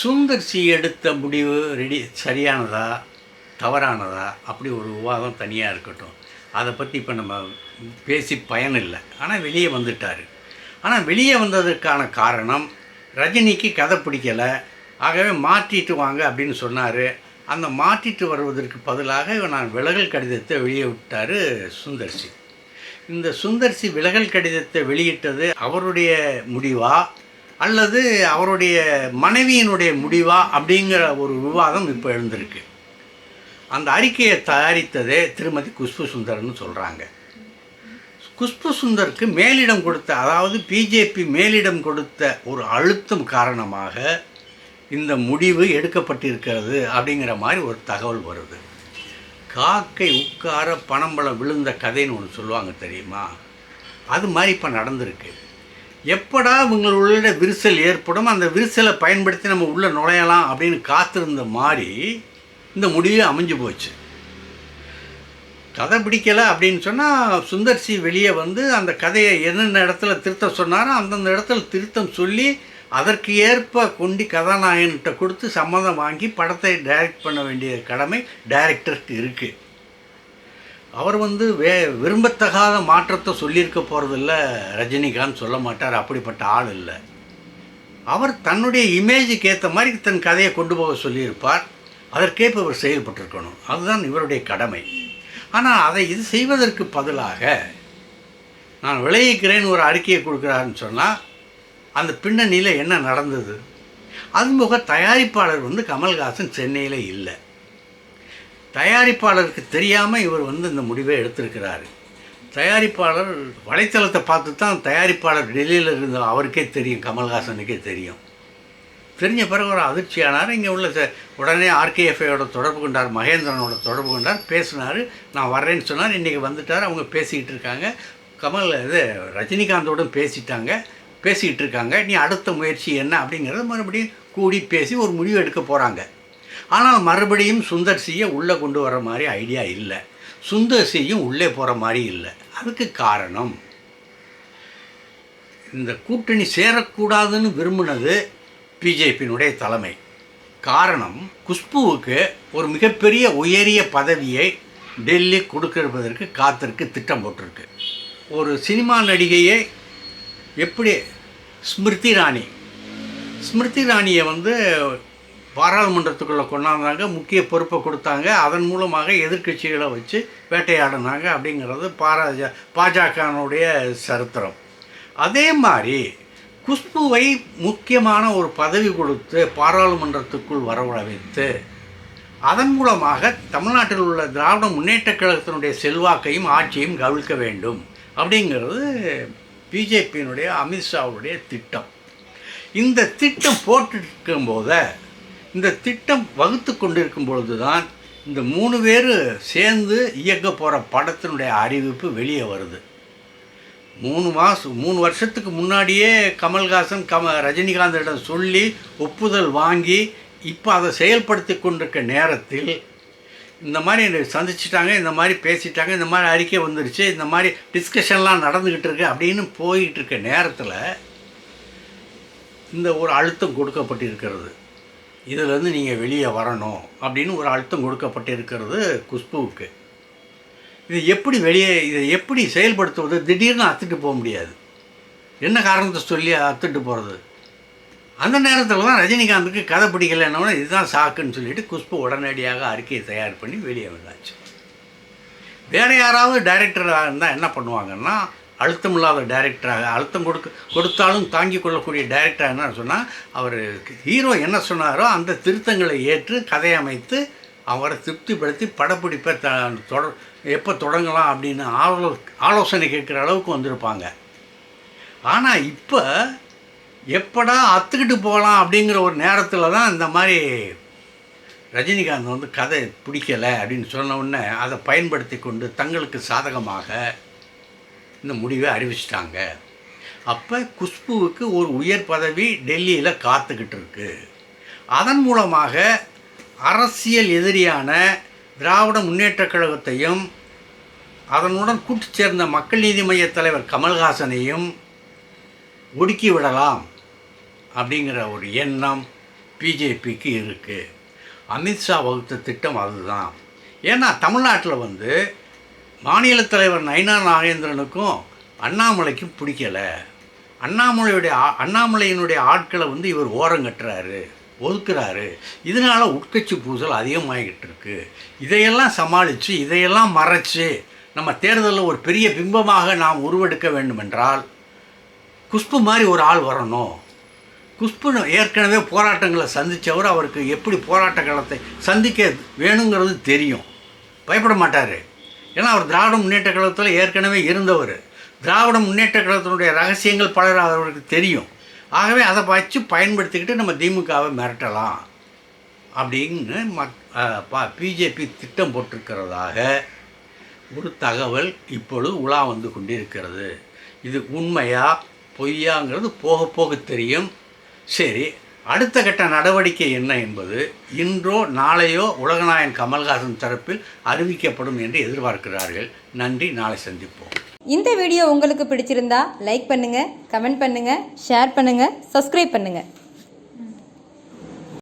Sundar C எடுத்த முடிவு ready சரியானதா தவறானதா? அப்படி ஒரு விவாதம் தனியாக இருக்கட்டும். அதை பற்றி இப்போ நம்ம பேசி பயன் இல்லை ஆனால் வெளியே வந்துட்டார். ஆனால் வெளியே வந்ததற்கான காரணம் ரஜினிக்கு கதை பிடிக்கலை. ஆகவே மாற்றிட்டு வாங்க அப்படின்னு சொன்னார். அந்த மாற்றிட்டு வருவதற்கு பதிலாக நான் விலகல் கடிதத்தை வெளியே விட்டார் சுந்தர்சி இந்த சுந்தர்சி விலகல் கடிதத்தை வெளியிட்டது அவருடைய முடிவா? அல்லது அவருடைய மனைவியினுடைய முடிவா அப்படிங்கிற ஒரு விவாதம் இப்போ எழுந்திருக்கு. அந்த அறிக்கையை தயாரித்ததே திருமதி குஷ்பு சுந்தர்னு சொல்கிறாங்க குஷ்பு சுந்தருக்கு மேலிடம் கொடுத்த அதாவது பிஜேபி மேலிடம் கொடுத்த ஒரு அழுத்தம் காரணமாக இந்த முடிவு எடுக்கப்பட்டிருக்கிறது அப்படிங்கிற மாதிரி ஒரு தகவல் வருது. காக்கை உட்கார பணம்பழம் விழுந்த கதைன்னு ஒன்று சொல்லுவாங்க தெரியுமா? அது மாதிரி இப்போ நடந்திருக்கு. எப்படா இவங்களுடைய விரிசல் ஏற்படும் அந்த விரிசலை பயன்படுத்தி நம்ம உள்ளே நுழையலாம் அப்படின்னு காத்திருந்த மாதிரி இந்த முடிவு அமைஞ்சு போச்சு. கதை பிடிக்கலை அப்படின்னு சொன்னால் சுந்தர்சி வெளியே வந்து அந்த கதையை என்னென்ன இடத்துல திருத்த சொன்னாரோ அந்தந்த இடத்துல திருத்தம் சொல்லி அதற்கு ஏற்ப கொண்டு கதாநாயகன்கிட்ட கொடுத்து சம்மதம் வாங்கி படத்தை டைரக்ட் பண்ண வேண்டிய கடமை டைரக்டருக்கு இருக்குது அவர் வந்து வே விரும்பத்தகாத மாற்றத்தை சொல்லியிருக்க போகிறதில்ல ரஜினிகாந்த் சொல்ல மாட்டார் அப்படிப்பட்ட ஆள் இல்லை. அவர் தன்னுடைய இமேஜுக்கு ஏற்ற மாதிரி தன் கதையை கொண்டு போக சொல்லியிருப்பார் அதற்கேற்ப இவர் செயல்பட்டிருக்கணும். அதுதான் இவருடைய கடமை. ஆனால் அதை இது செய்வதற்கு பதிலாக நான் விளைவிக்கிறேன்னு ஒரு அறிக்கையை கொடுக்குறாருன்னு சொன்னால் அந்த பின்னணியில் என்ன நடந்தது? அதுமுக தயாரிப்பாளர் வந்து கமல்ஹாசன் சென்னையில் இல்லை. தயாரிப்பாளருக்கு தெரியாமல் இவர் வந்து இந்த முடிவை எடுத்திருக்கிறாரு. தயாரிப்பாளர் வலைத்தளத்தை பார்த்து தான் தயாரிப்பாளர் டெல்லியில் இருந்த அவருக்கே தெரியும் கமல்ஹாசனுக்கே தெரியும். தெரிஞ்ச பிறகு ஒரு அதிர்ச்சியானார். இங்கே உள்ள உடனே ஆர்கேஎஃப்ஐயோட தொடர்பு கொண்டார் மகேந்திரனோட தொடர்பு கொண்டார் பேசினார். நான் வர்றேன்னு சொன்னார். இன்றைக்கி வந்துட்டார். அவங்க பேசிக்கிட்டு இருக்காங்க. கமல் இது ரஜினிகாந்தோட பேசிட்டாங்க. பேசிக்கிட்டு இருக்காங்க. நீ அடுத்த முயற்சி என்ன அப்படிங்கிறத மறுபடியும் கூடி பேசி ஒரு முடிவு எடுக்க போகிறாங்க ஆனால் மறுபடியும் சுந்தர் சியை உள்ளே கொண்டு வர மாதிரி ஐடியா இல்லை. சுந்தர் சியும் உள்ளே போகிற மாதிரி இல்லை. அதுக்கு காரணம் இந்த கூட்டணி சேரக்கூடாதுன்னு விரும்பினது பிஜேபியினுடைய தலைமை. காரணம் குஷ்புவுக்கு ஒரு மிகப்பெரிய உயரிய பதவியை டெல்லி கொடுக்கிறதற்கு காத்திருக்கு திட்டம் போட்டிருக்கு. ஒரு சினிமா நடிகையை எப்படி ஸ்மிருதி ராணி ஸ்மிருதி ராணியை வந்து பாராளுமன்றத்துக்குள்ளே கொண்டாந்தாங்க முக்கிய பொறுப்பை கொடுத்தாங்க. அதன் மூலமாக எதிர்க்கட்சிகளை வச்சு வேட்டையாடினாங்க அப்படிங்கிறது பாராஜ பாஜகனுடைய சரித்திரம். அதே மாதிரி குஷ்புவை முக்கியமான ஒரு பதவி கொடுத்து பாராளுமன்றத்துக்குள் வரவழைத்து அதன் மூலமாக தமிழ்நாட்டில் உள்ள திராவிட முன்னேற்ற கழகத்தினுடைய செல்வாக்கையும் ஆட்சியையும் கவிழ்க்க வேண்டும் அப்படிங்கிறது பிஜேபியினுடைய அமித்ஷாவுடைய திட்டம். இந்த திட்டம் போட்டிருக்கும் போத இந்த திட்டம் வகுத்து கொண்டிருக்கும் பொழுது தான் இந்த மூணு பேர் சேர்ந்து இயக்க போகிற படத்தினுடைய அறிவிப்பு வெளியே வருது. மூணு மாதம் மூணு வருஷத்துக்கு முன்னாடியே கமல்ஹாசன் கம ரஜினிகாந்திடம் சொல்லி ஒப்புதல் வாங்கி இப்போ அதை செயல்படுத்தி கொண்டிருக்க நேரத்தில் இந்த மாதிரி என்னை சந்திச்சிட்டாங்க இந்த மாதிரி பேசிட்டாங்க இந்த மாதிரி அறிக்கை வந்துருச்சு இந்த மாதிரி டிஸ்கஷன்லாம் நடந்துக்கிட்டு இருக்கு அப்படின்னு போயிட்டு இருக்க நேரத்தில் இந்த ஒரு அழுத்தம் கொடுக்கப்பட்டிருக்கிறது. இதிலேருந்து நீங்கள் வெளியே வரணும் அப்படின்னு ஒரு அழுத்தம் கொடுக்கப்பட்டிருக்கிறது குஷ்புவுக்கு. இது எப்படி வெளியே இதை எப்படி செயல்படுத்துவது? திடீர்னு அத்துட்டு போக முடியாது. என்ன காரணத்தை சொல்லி அத்துட்டு போகிறது அந்த நேரத்தில் தான் ரஜினிகாந்துக்கு கதை பிடிக்கலைன்னொன்னே இதுதான் சாக்குன்னு சொல்லிட்டு குஷ்பு உடனடியாக அறிக்கையை தயார் பண்ணி வெளியே வந்தாச்சு. வேறு யாராவது டைரக்டராக இருந்தால் என்ன பண்ணுவாங்கன்னா அழுத்தம் இல்லாத டைரக்டராக அழுத்தம் கொடுக்க கொடுத்தாலும் தாங்கி கொள்ளக்கூடிய டைரக்டராக என்ன சொன்னால் அவர் ஹீரோ என்ன சொன்னாரோ அந்த திருத்தங்களை ஏற்று கதையமைத்து அவரை திருப்திப்படுத்தி படப்பிடிப்பை த தொடர் எப்போ தொடங்கலாம் அப்படின்னு ஆலோ ஆலோசனை கேட்குற அளவுக்கு வந்திருப்பாங்க. ஆனால் இப்போ எப்படா அத்துக்கிட்டு போகலாம் அப்படிங்கிற ஒரு நேரத்தில் தான் இந்த மாதிரி ரஜினிகாந்த் வந்து கதை பிடிக்கலை அப்படின்னு சொன்ன உடனே அதை பயன்படுத்தி கொண்டு தங்களுக்கு சாதகமாக இந்த முடிவை அறிவிச்சிட்டாங்க. அப்போ குஷ்புவுக்கு ஒரு உயர் பதவி டெல்லியில் காத்துக்கிட்டு இருக்கு. அதன் மூலமாக அரசியல் எதிரியான திராவிட முன்னேற்றக் கழகத்தையும் அதனுடன் கூட்டு சேர்ந்த மக்கள் நீதி மைய தலைவர் கமல்ஹாசனையும் ஒடுக்கி விடலாம் அப்படிங்கிற ஒரு எண்ணம் பிஜேபிக்கு இருக்குது அமித்ஷா வகுத்த திட்டம் அதுதான். ஏன்னா தமிழ்நாட்டில் வந்து மாநில தலைவர் நயனா நாகேந்திரனுக்கும் அண்ணாமலைக்கும் பிடிக்கலை. அண்ணாமலையுடைய அண்ணாமலையினுடைய ஆட்களை வந்து இவர் ஓரங்கட்டுறாரு ஒதுக்குறாரு. இதனால உட்கட்சி பூசல் அதிகமாகிட்டு இருக்கு. இதையெல்லாம் சமாளித்து இதையெல்லாம் மறைச்சு நம்ம தேர்தலில் ஒரு பெரிய பிம்பமாக நாம் உருவெடுக்க வேண்டுமென்றால் குஷ்பு மாதிரி ஒரு ஆள் வரணும். குஷ்பு ஏற்கனவே போராட்டங்களை சந்தித்தவர் அவருக்கு எப்படி போராட்ட காலத்தை சந்திக்க வேணுங்கிறது தெரியும். பயப்பட மாட்டார். ஏன்னா அவர் திராவிட முன்னேற்ற கழகத்தில் ஏற்கனவே இருந்தவர். திராவிட முன்னேற்ற கழகத்தினுடைய ரகசியங்கள் பலர் அவருக்கு தெரியும். ஆகவே அதை வச்சு பயன்படுத்திக்கிட்டு நம்ம திமுகவை மிரட்டலாம். அப்படின்னு மக் பிஜேபி திட்டம் போட்டிருக்கிறதாக ஒரு தகவல் இப்பொழுது உலா வந்து கொண்டிருக்கிறது. இது உண்மையா பொய்யாங்கிறது போக போக தெரியும். சரி அடுத்த கட்ட நடவடிக்கை என்ன என்பது இன்றோ நாளையோ உலகநாயகன் கமல்ஹாசன் தரப்பில் அறிவிக்கப்படும் என்று எதிர்பார்க்கிறார்கள். நன்றி நாளை சந்திப்போம். இந்த வீடியோ உங்களுக்கு பிடிச்சிருந்தா லைக் பண்ணுங்க கமெண்ட் பண்ணுங்க ஷேர் பண்ணுங்க சப்ஸ்கிரைப் பண்ணுங்க.